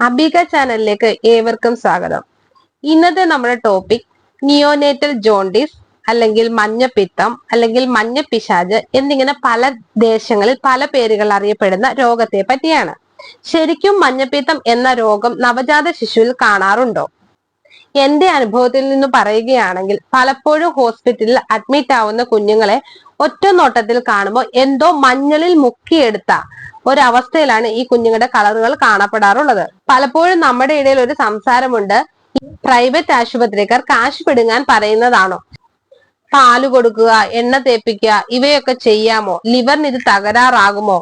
അബിക ചാനലിലേക്ക് ഏവർക്കും സ്വാഗതം. ഇന്നത്തെ നമ്മുടെ ടോപ്പിക് നിയോനേറ്റൽ ജോണ്ടിസ് അല്ലെങ്കിൽ മഞ്ഞപ്പിത്തം അല്ലെങ്കിൽ മഞ്ഞപ്പിശാജ് എന്നിങ്ങനെ പല ദേശങ്ങളിൽ പല പേരുകൾ അറിയപ്പെടുന്ന രോഗത്തെ പറ്റിയാണ്. ശരിക്കും മഞ്ഞപ്പിത്തം എന്ന രോഗം നവജാത ശിശുവിൽ കാണാറുണ്ടോ? എന്റെ അനുഭവത്തിൽ നിന്ന് പറയുകയാണെങ്കിൽ പലപ്പോഴും ഹോസ്പിറ്റലിൽ അഡ്മിറ്റ് ആവുന്ന കുഞ്ഞുങ്ങളെ ഒറ്റ നോട്ടത്തിൽ കാണുമ്പോൾ എന്തോ മഞ്ഞളിൽ മുക്കിയെടുത്ത ഒരവസ്ഥയിലാണ് ഈ കുഞ്ഞുങ്ങളുടെ കളറുകൾ കാണപ്പെടാറുള്ളത്. പലപ്പോഴും നമ്മുടെ ഇടയിൽ ഒരു സംസാരമുണ്ട് പ്രൈവറ്റ് ആശുപത്രിക്കാർ കാശ് പിടുങ്ങാൻ പറയുന്നതാണോ? പാൽ കൊടുക്കുക എണ്ണ തേപ്പിക്കുക ഇവയൊക്കെ ചെയ്യാമോ? ലിവറിന് ഇത് തകരാറാകുമോ?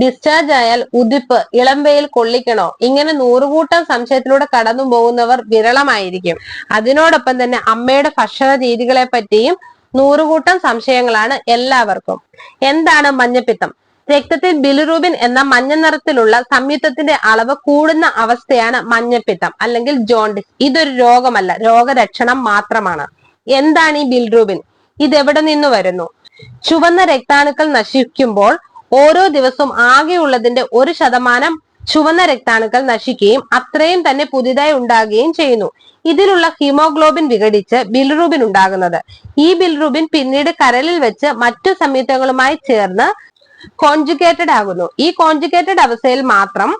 ഡിസ്ചാർജ് ആയാൽ ഉതിപ്പ് ഇളംവയിൽ കൊള്ളിക്കണോ? ഇങ്ങനെ നൂറുകൂട്ടം സംശയത്തിലൂടെ കടന്നു പോകുന്നവർ വിരളമായിരിക്കും. അതിനോടൊപ്പം തന്നെ അമ്മയുടെ ഭക്ഷണ രീതികളെ പറ്റിയും നൂറുകൂട്ടം സംശയങ്ങളാണ് എല്ലാവർക്കും. എന്താണ് മഞ്ഞപ്പിത്തം? രക്തത്തിൽ ബിലിറൂബിൻ എന്ന മഞ്ഞ നിറത്തിലുള്ള സംയുക്തത്തിന്റെ അളവ് കൂടുന്ന അവസ്ഥയാണ് മഞ്ഞപ്പിത്തം അല്ലെങ്കിൽ ജോണ്ടിസ്. ഇതൊരു രോഗമല്ല രോഗരക്ഷണം മാത്രമാണ്. എന്താണ് ഈ ബിൽറൂബിൻ ഇതെവിടെ നിന്ന് വരുന്നു? ചുവന്ന രക്താണുക്കൾ നശിക്കുമ്പോൾ ഓരോ ദിവസവും ആകെയുള്ളതിന്റെ ഒരു ശതമാനം ചുവന്ന രക്താണുക്കൾ നശിക്കുകയും അത്രയും തന്നെ പുതിയതായി ഉണ്ടാകുകയും ചെയ്യുന്നു. ഇതിലുള്ള ഹീമോഗ്ലോബിൻ വിഘടിച്ച് ബിൽറൂബിൻ ഉണ്ടാകുന്നത്. ഈ ബിൽറൂബിൻ പിന്നീട് കരലിൽ വെച്ച് മറ്റു സംയുക്തങ്ങളുമായി ചേർന്ന് കോൺജുഗേറ്റഡ് ആകുന്നു. ഈ കോൺജുഗേറ്റഡ് അവസ്ഥയിൽ മാത്രം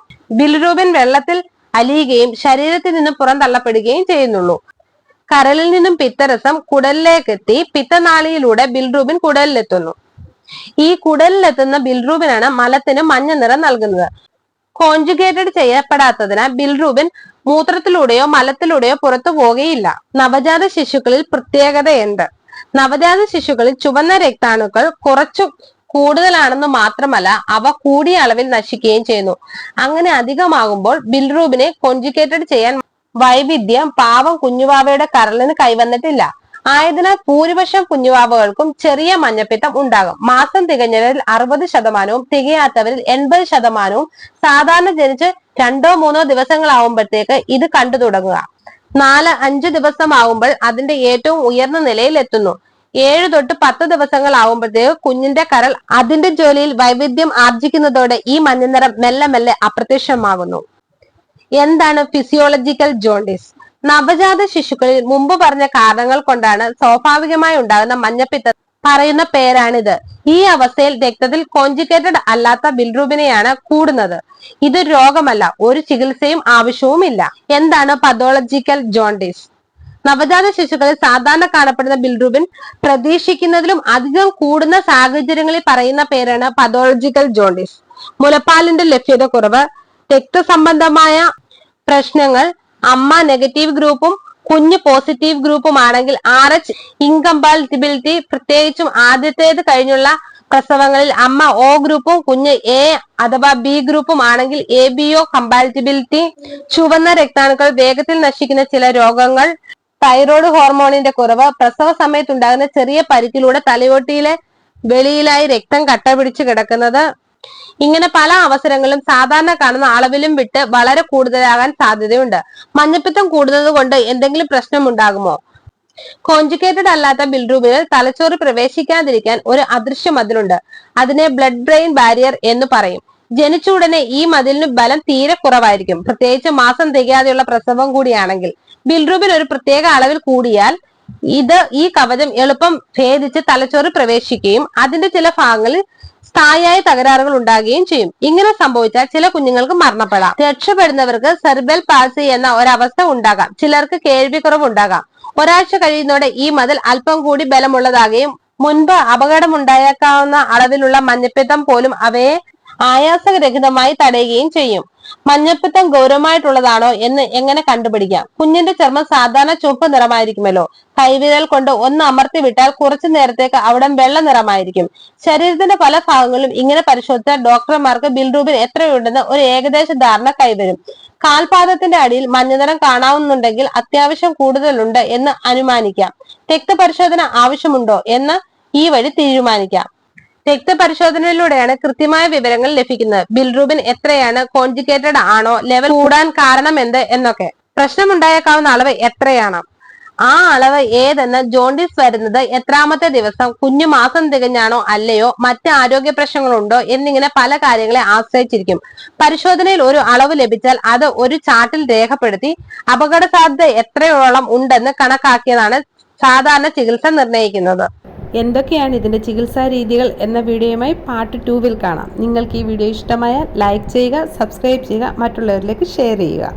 ബിൽറൂബിൻ വെള്ളത്തിൽ അലിയുകയും ശരീരത്തിൽ നിന്ന് പുറന്തള്ളപ്പെടുകയും ചെയ്യുന്നുള്ളൂ. കരലിൽ നിന്നും പിത്തരസം കുടലിലേക്കെത്തി പിത്തനാളിയിലൂടെ ബിൽറൂബിൻ കുടലിലെത്തുന്നു. ഈ കുടലിലെത്തുന്ന ബിൽറൂബിനാണ് മലത്തിന് മഞ്ഞ നിറം നൽകുന്നത്. കോൺജുഗേറ്റഡ് ചെയ്യപ്പെടാത്തതിനാൽ ബിൽറൂബിൻ മൂത്രത്തിലൂടെയോ മലത്തിലൂടെയോ പുറത്തു പോകുകയില്ല നവജാത ശിശുക്കളിൽ പ്രത്യേകത എന്ത് നവജാത ശിശുക്കളിൽ ചുവന്ന രക്താണുക്കൾ കുറച്ചു കൂടുതലാണെന്ന് മാത്രമല്ല അവ കൂടിയ അളവിൽ നശിക്കുകയും ചെയ്യുന്നു. അങ്ങനെ അധികമാകുമ്പോൾ ബിൽറൂബിനെ കോൺജുഗേറ്റഡ് ചെയ്യാൻ വൈവിധ്യം പാവം കുഞ്ഞുവാവയുടെ കരളിന് കൈവന്നിട്ടില്ല. ആയതിനാൽ ഭൂരിപക്ഷം കുഞ്ഞുവാവകൾക്കും ചെറിയ മഞ്ഞപ്പിത്തം ഉണ്ടാകും. മാസം തികഞ്ഞവരിൽ അറുപത് ശതമാനവും തികയാത്തവരിൽ എൺപത് ശതമാനവും സാധാരണ ജനിച്ച് രണ്ടോ മൂന്നോ ദിവസങ്ങളാവുമ്പോഴത്തേക്ക് ഇത് കണ്ടു തുടങ്ങുക. നാല് അഞ്ചു ദിവസമാകുമ്പോൾ അതിന്റെ ഏറ്റവും ഉയർന്ന നിലയിൽ എത്തുന്നു. ഏഴ് തൊട്ട് പത്ത് ദിവസങ്ങളാവുമ്പോഴത്തേക്ക് കുഞ്ഞിന്റെ കരൾ അതിന്റെ ജോലിയിൽ വൈവിധ്യം ആർജിക്കുന്നതോടെ ഈ മഞ്ഞനിറം മെല്ലെ മെല്ലെ അപ്രത്യക്ഷമാകുന്നു. എന്താണ് ഫിസിയോളജിക്കൽ ജോണ്ടിസ് നവജാത ശിശുക്കളിൽ മുമ്പ് പറഞ്ഞ കാരണങ്ങൾ കൊണ്ടാണ് സ്വാഭാവികമായി ഉണ്ടാകുന്ന മഞ്ഞപ്പിത്ത പറയുന്ന പേരാണിത്. ഈ അവസ്ഥയിൽ രക്തത്തിൽ കോഞ്ചുഗേറ്റഡ് അല്ലാത്ത ബിൽറൂബിനെയാണ് കൂടുന്നത്. ഇത് രോഗമല്ല ഒരു ചികിത്സയും ആവശ്യവുമില്ല. എന്താണ് പതോളജിക്കൽ ജോണ്ടിസ് നവജാത ശിശുക്കളിൽ സാധാരണ കാണപ്പെടുന്ന ബിൽറൂബിൻ പ്രതീക്ഷിക്കുന്നതിലും അധികം കൂടുന്ന സാഹചര്യങ്ങളിൽ പറയുന്ന പേരാണ് പതോളജിക്കൽ ജോണ്ടിസ് മുലപ്പാലിന്റെ ലഭ്യത കുറവ് രക്തസംബന്ധമായ പ്രശ്നങ്ങൾ അമ്മ നെഗറ്റീവ് ഗ്രൂപ്പും കുഞ്ഞ് പോസിറ്റീവ് ഗ്രൂപ്പും ആണെങ്കിൽ ആർ എച്ച് ഇൻകംപാറ്റിബിലിറ്റി പ്രത്യേകിച്ചും ആദ്യത്തേത് കഴിഞ്ഞുള്ള പ്രസവങ്ങളിൽ അമ്മ ഒ ഗ്രൂപ്പും കുഞ്ഞ് എ അഥവാ ബി ഗ്രൂപ്പും ആണെങ്കിൽ എ ബി ഒ കമ്പാറ്റിബിലിറ്റി ചുവന്ന രക്താണുക്കൾ വേഗത്തിൽ നശിക്കുന്ന ചില രോഗങ്ങൾ തൈറോയ്ഡ് ഹോർമോണിന്റെ കുറവ് പ്രസവ സമയത്തുണ്ടാകുന്ന ചെറിയ പരിക്കിലൂടെ തലയോട്ടിയിലെ വെളിയിലായി രക്തം കട്ട പിടിച്ച് കിടക്കുന്നത് ഇങ്ങനെ പല അവസരങ്ങളും സാധാരണ കാണുന്ന അളവിലും വിട്ട് വളരെ കൂടുതലാകാൻ സാധ്യതയുണ്ട്. മഞ്ഞപ്പിത്തം കൂടുന്നത് കൊണ്ട് എന്തെങ്കിലും പ്രശ്നം ഉണ്ടാകുമോ? കോഞ്ചുഗേറ്റഡ് അല്ലാത്ത ബിൽറൂബിനിൽ തലച്ചോറ് പ്രവേശിക്കാതിരിക്കാൻ ഒരു അദൃശ്യ മതിലുണ്ട് അതിനെ ബ്ലഡ് ബ്രെയിൻ ബാരിയർ എന്ന് പറയും. ജനിച്ച ഉടനെ ഈ മതിലിന് ബലം തീരെ കുറവായിരിക്കും. പ്രത്യേകിച്ച് മാസം തികയാതെയുള്ള പ്രസവം കൂടിയാണെങ്കിൽ. ബിൽറൂബിൻ ഒരു പ്രത്യേക അളവിൽ കൂടിയാൽ ഇത് ഈ കവചം എളുപ്പം ഭേദിച്ച് തലച്ചോറ് പ്രവേശിക്കുകയും അതിന്റെ ചില ഭാഗങ്ങളിൽ സ്ഥായിയായ തകരാറുകൾ ഉണ്ടാകുകയും ചെയ്യും. ഇങ്ങനെ സംഭവിച്ചാൽ ചില കുഞ്ഞുങ്ങൾക്ക് മരണപ്പെടാം. രക്ഷപ്പെടുന്നവർക്ക് സെർബൽ പാസി എന്ന ഒരവസ്ഥ ഉണ്ടാകാം. ചിലർക്ക് കേൾവിക്കുറവ് ഉണ്ടാകാം ഒരാഴ്ച കഴിയുന്നതോടെ ഈ മതിൽ അല്പം കൂടി ബലമുള്ളതാകുകയും മുൻപ് അപകടമുണ്ടായേക്കാവുന്ന അളവിലുള്ള മഞ്ഞപ്പിത്തം പോലും അവയെ ആയാസരഹിതമായി തടയുകയും ചെയ്യും. മഞ്ഞപ്പിത്തം ഗൗരവമായിട്ടുള്ളതാണോ എന്ന് എങ്ങനെ കണ്ടുപിടിക്കാം? കുഞ്ഞിന്റെ ചർമ്മം സാധാരണ ചുവപ്പ് നിറമായിരിക്കുമല്ലോ. കൈവിരൽ കൊണ്ട് ഒന്ന് അമർത്തി വിട്ടാൽ കുറച്ചു നേരത്തേക്ക് അവിടം വെള്ള നിറമായിരിക്കും. ശരീരത്തിന്റെ പല ഭാഗങ്ങളിലും ഇങ്ങനെ പരിശോധിച്ചാൽ ഡോക്ടർമാർക്ക് ബിൽറൂബിൻ എത്രയുണ്ടെന്ന് ഒരു ഏകദേശ ധാരണ കൈവരും. കാൽപാദത്തിന്റെ അടിയിൽ മഞ്ഞനിറം കാണാവുന്നുണ്ടെങ്കിൽ അത്യാവശ്യം കൂടുതലുണ്ട് എന്ന് അനുമാനിക്കാം. രക്തപരിശോധന ആവശ്യമുണ്ടോ എന്ന് ഈ വഴി തീരുമാനിക്കാം. രക്തപരിശോധനയിലൂടെയാണ് കൃത്യമായ വിവരങ്ങൾ ലഭിക്കുന്നത്. ബിൽറൂബിൻ എത്രയാണ്? കോൺജുഗേറ്റഡ് ആണോ? ലെവൽ കൂടാൻ കാരണം എന്ത് എന്നൊക്കെ. പ്രശ്നമുണ്ടായേക്കാവുന്ന അളവ് എത്രയാണ്? ആ അളവ് ഏതെന്ന് ജോണ്ടിസ് വരുന്നത് എത്രാമത്തെ ദിവസം കുഞ്ഞു മാസം തികഞ്ഞാണോ അല്ലയോ മറ്റ് ആരോഗ്യ പ്രശ്നങ്ങളുണ്ടോ എന്നിങ്ങനെ പല കാര്യങ്ങളെ ആശ്രയിച്ചിരിക്കും. പരിശോധനയിൽ ഒരു അളവ് ലഭിച്ചാൽ അത് ഒരു ചാർട്ടിൽ രേഖപ്പെടുത്തി അപകട സാധ്യത എത്രയോളം ഉണ്ടെന്ന് കണക്കാക്കിയതാണ് സാധാരണ ചികിത്സ നിർണയിക്കുന്നത്. എന്തൊക്കെയാണ് ഇതിന്റെ ചികിത്സാ രീതികൾ എന്ന വീഡിയോയുമായി പാർട്ട് ടൂവിൽ കാണാം. നിങ്ങൾക്ക് ഈ വീഡിയോ ഇഷ്ടമായാൽ ലൈക്ക് ചെയ്യുക സബ്സ്ക്രൈബ് ചെയ്യുക മറ്റുള്ളവരിലേക്ക് ഷെയർ ചെയ്യുക.